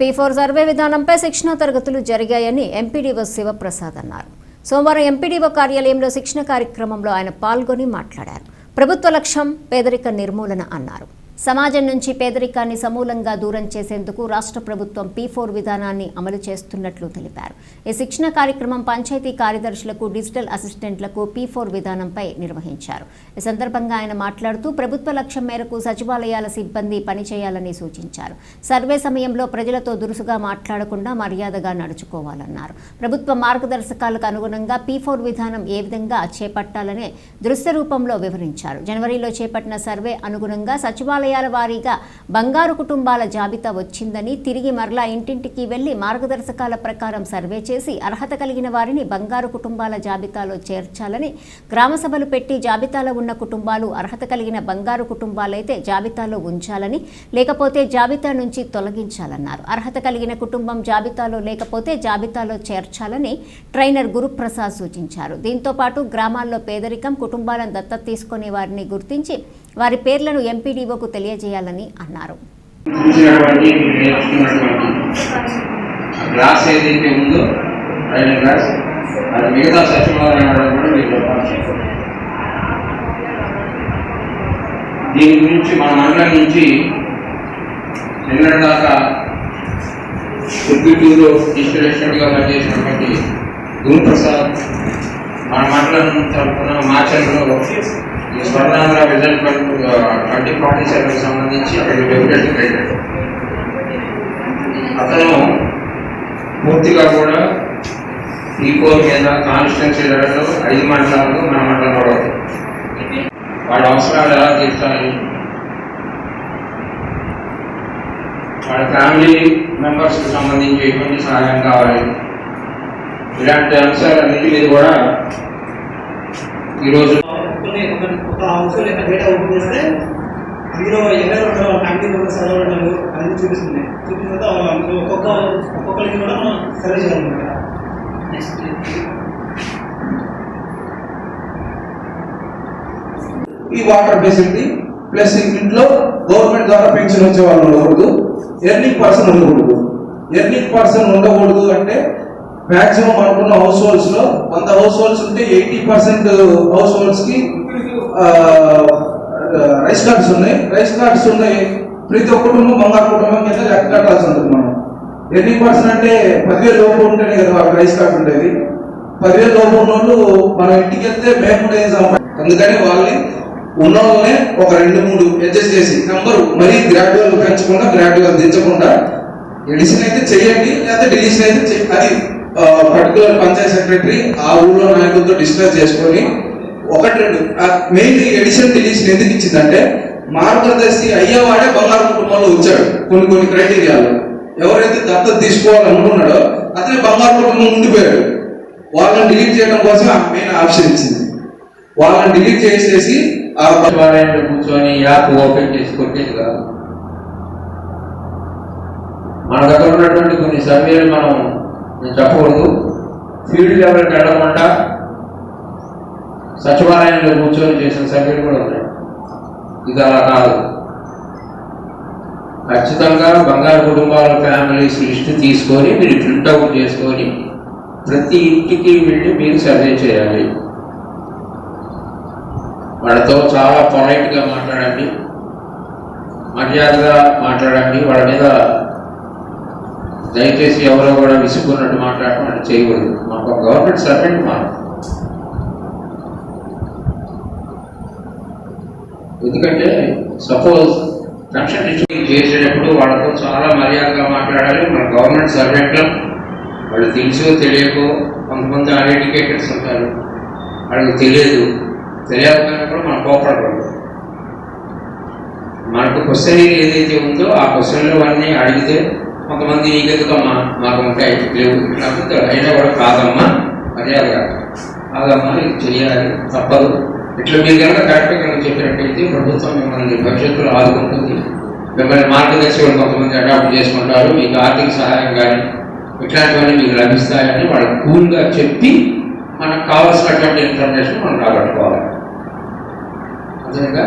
P four survey విధానంపై శిక్షణా తరగతులు జరిగాయని ఎంపీడీఓ శివప్రసాద్ అన్నారు. సోమవారం ఎంపీడీఓ కార్యాలయంలో శిక్షణ కార్యక్రమంలో ఆయన పాల్గొని మాట్లాడారు. ప్రభుత్వ లక్ష్యం పేదరిక నిర్మూలన అన్నారు. సమాజం నుంచి పేదరికాన్ని సమూలంగా దూరం చేసేందుకు రాష్ట్ర ప్రభుత్వం పీ ఫోర్ విధానాన్ని అమలు చేస్తున్నట్లు తెలిపారు. ఈ శిక్షణ కార్యక్రమం పంచాయతీ కార్యదర్శులకు డిజిటల్ అసిస్టెంట్లకు పీ ఫోర్ విధానంపై నిర్వహించారు. ఈ సందర్భంగా ఆయన మాట్లాడుతూ ప్రభుత్వ లక్ష్యం మేరకు సచివాలయాల సిబ్బంది పనిచేయాలని సూచించారు. సర్వే సమయంలో ప్రజలతో దురుసుగా మాట్లాడకుండా మర్యాదగా నడుచుకోవాలన్నారు. ప్రభుత్వ మార్గదర్శకాలకు అనుగుణంగా పీ ఫోర్ విధానం ఏ విధంగా చేపట్టాలనే దృశ్య రూపంలో వివరించారు. జనవరిలో చేపట్టిన సర్వే అనుగుణంగా సచివాలయాల వారీగా బంగారు కుటుంబాల జాబితా వచ్చిందని తిరిగి మరలా ఇంటింటికి వెళ్ళి మార్గదర్శకాల ప్రకారం సర్వే చేసి అర్హత కలిగిన వారిని బంగారు కుటుంబాల జాబితాలో చేర్చాలని గ్రామ సభలు పెట్టి జాబితాలో ఉన్న కుటుంబాలు అర్హత కలిగిన బంగారు కుటుంబాలైతే జాబితాలో ఉంచాలని లేకపోతే జాబితా నుంచి తొలగించాలన్నారు. అర్హత కలిగిన కుటుంబం జాబితాలో లేకపోతే జాబితాలో చేర్చాలని ట్రైనర్ గురుప్రసాద్ సూచించారు. దీంతో పాటు గ్రామాల్లో పేదరికం కుటుంబాలను దత్తత తీసుకునే వారిని గుర్తించి వారి పేర్లను ఎంపీడీఓకు తెలియజేయాలని అన్నారు. గ్లాస్ ఏదైతే ఉందో గ్లాస్ అది మిగతా సచివాలయం కూడా మీరు దీని గురించి మన మండలం నుంచి నిన్నటి దాకా గుర్తిటూరు డిస్టిలేషన్గా పనిచేసినటువంటి గురుప్రసాద్ మన మండలం తరఫున మాచర్లో ఈ Swarnandhra vision twenty forty seven సంబంధించి డెప్యూటీ అతను పూర్తిగా కూడా e ఈ కోర్ మీద కాన్స్టిట్యున్సీ లెవెల్లో ఐదు మండలాలు మన మండలం కూడా వాళ్ళ అవసరాలు ఎలా తీర్చాలి? వాళ్ళ ఫ్యామిలీ మెంబర్స్కి సంబంధించి ఎటువంటి సహాయం కావాలి? ఇలాంటి అంశాలన్నిటి మీద కూడా ఈరోజు హౌస్ యొక్క డేటా ఓపెన్ చేస్తే అందులో ఎవరు ఉంటారో వాళ్ళ ఫ్యామిలీ మెంబర్స్ ఎవరు ఉంటారు అనేది చూపిస్తుంది. చూపించిన తర్వాత వాళ్ళు ఒక్కొక్క ఒక్కొక్కరికి కూడా మనం సర్వే చేయాలన్నమాట. నెక్స్ట్ ఈ వాటర్ ఫెసిలిటీ ప్లస్ ఇంట్లో గవర్నమెంట్ ద్వారా పెన్షన్ వచ్చే వాళ్ళు ఉండకూడదు. ఎర్నింగ్ పర్సన్ ఉండకూడదు. ఎర్నింగ్ పర్సన్ ఉండకూడదు అంటే మాక్సిమం అనుకున్న హౌస్ హోల్డ్స్లో వంద హౌస్ హోల్డ్స్ ఉంటే ఎయిటీ పర్సెంట్ హౌస్ హోల్డ్స్కి రైస్ కార్డ్స్ ఉన్నాయి. రైస్ కార్డ్స్ ఉన్నాయి. ప్రతి ఒక్క బంగారు కుటుంబం కింద లెక్క కట్టాల్సి ఉంటుంది మనం. ఎన్ని పర్సన్ అంటే పదివేలు లోపు ఉంటేనే కదా వాళ్ళకి రైస్ కార్డు ఉండేది పదివేలు లోపు ఉన్న వాళ్ళు మనం ఇంటికి వెళ్తే మేము అందుకని వాళ్ళని ఉన్న వాళ్ళనే ఒక రెండు మూడు అడ్జస్ట్ చేసి నెంబర్ మరీ గ్రాడ్యువల్ పెంచకుండా గ్రాడ్యువల్ దించకుండా ఎడిషన్ అయితే చేయండి లేకపోతే డిలీషన్ అయితే అది పర్టికులర్ పంచాయత్ సెక్రటరీ ఆ ఊళ్ళో నాయకులతో డిస్కస్ చేసుకొని ఒకటి రెండు. మెయిన్ ఎడిషన్ డిలీషన్ ఎందుకు ఇచ్చిందంటే మార్గదర్శి అయ్యేవాడే బంగారు కుటుంబంలో వచ్చాడు కొన్ని కొన్ని క్రైటీరియాలు ఎవరైతే దత్తత తీసుకోవాలనుకున్నాడో అతనే బంగారు కుటుంబం ఉండిపోయాడు వాళ్ళని డిలీట్ చేయడం కోసం ఆ మెయిన్ ఆప్షన్ ఇచ్చింది. వాళ్ళని డిలీట్ చేసేసి ఆ సచివాలయంలో కూర్చొని యాప్ ఓపెన్ చేసి కొట్టేది కాదు. మన దగ్గర ఉన్నటువంటి కొన్ని సర్వేలు మనం చెప్పకూడదు. ఫీల్డ్ లెవెల్కి వెళ్ళకుండా సచివాలయంలో కూర్చొని చేసిన సభ్యులు కూడా ఉన్నాయి. ఇది అలా కాదు. ఖచ్చితంగా బంగారు కుటుంబాల ఫ్యామిలీస్ లిస్ట్ తీసుకొని మీరు ప్రింట్అవుట్ చేసుకొని ప్రతి ఇంటికి వెళ్ళి మీరు సర్వే చేయాలి. వాళ్ళతో చాలా పొలైట్గా మాట్లాడండి. మర్యాదగా మాట్లాడండి. వాళ్ళ మీద దయచేసి ఎవరో కూడా విసుకున్నట్టు మాట్లాడటం అంటే చేయకూడదు. మాకు గవర్నమెంట్ సర్వెంట్ మాట ఎందుకంటే సపోజ్ పెన్షన్ చేసేటప్పుడు వాళ్ళతో చాలా మర్యాదగా మాట్లాడాలి. మన గవర్నమెంట్ సర్వెంట్లో వాళ్ళు తెలుసో తెలియకో కొంతమంది అన్ఎడ్యుకేటెడ్స్ ఉంటారు. వాళ్ళకి తెలియదు. తెలియకపోయినా కూడా మనం కోపడకూడదు మనకు క్వశ్చన్ ఏదైతే ఉందో ఆ క్వశ్చన్లు అన్నీ అడిగితే కొంతమంది నీకెందుకమ్మా? మాకు ఉంటాయి లేవు. లేకపోతే అయినా కూడా కాదమ్మా. మర్యాదగా కాదమ్మా ఇది చేయాలి తప్పదు. ఇట్లా మీరు కనుక కరెక్ట్గా కనుక చెప్పినట్టయితే ప్రభుత్వం మిమ్మల్ని భవిష్యత్తులో ఆదుకుంటుంది. మిమ్మల్ని మార్గదర్శకులు కొంతమంది అడాప్ట్ చేసుకుంటారు. మీకు ఆర్థిక సహాయం కానీ ఇట్లాంటివన్నీ మీకు లభిస్తాయని వాళ్ళు కూల్గా చెప్పి మనకు కావాల్సినటువంటి ఇన్ఫర్మేషన్ మనం రాబట్టుకోవాలి. అదేగా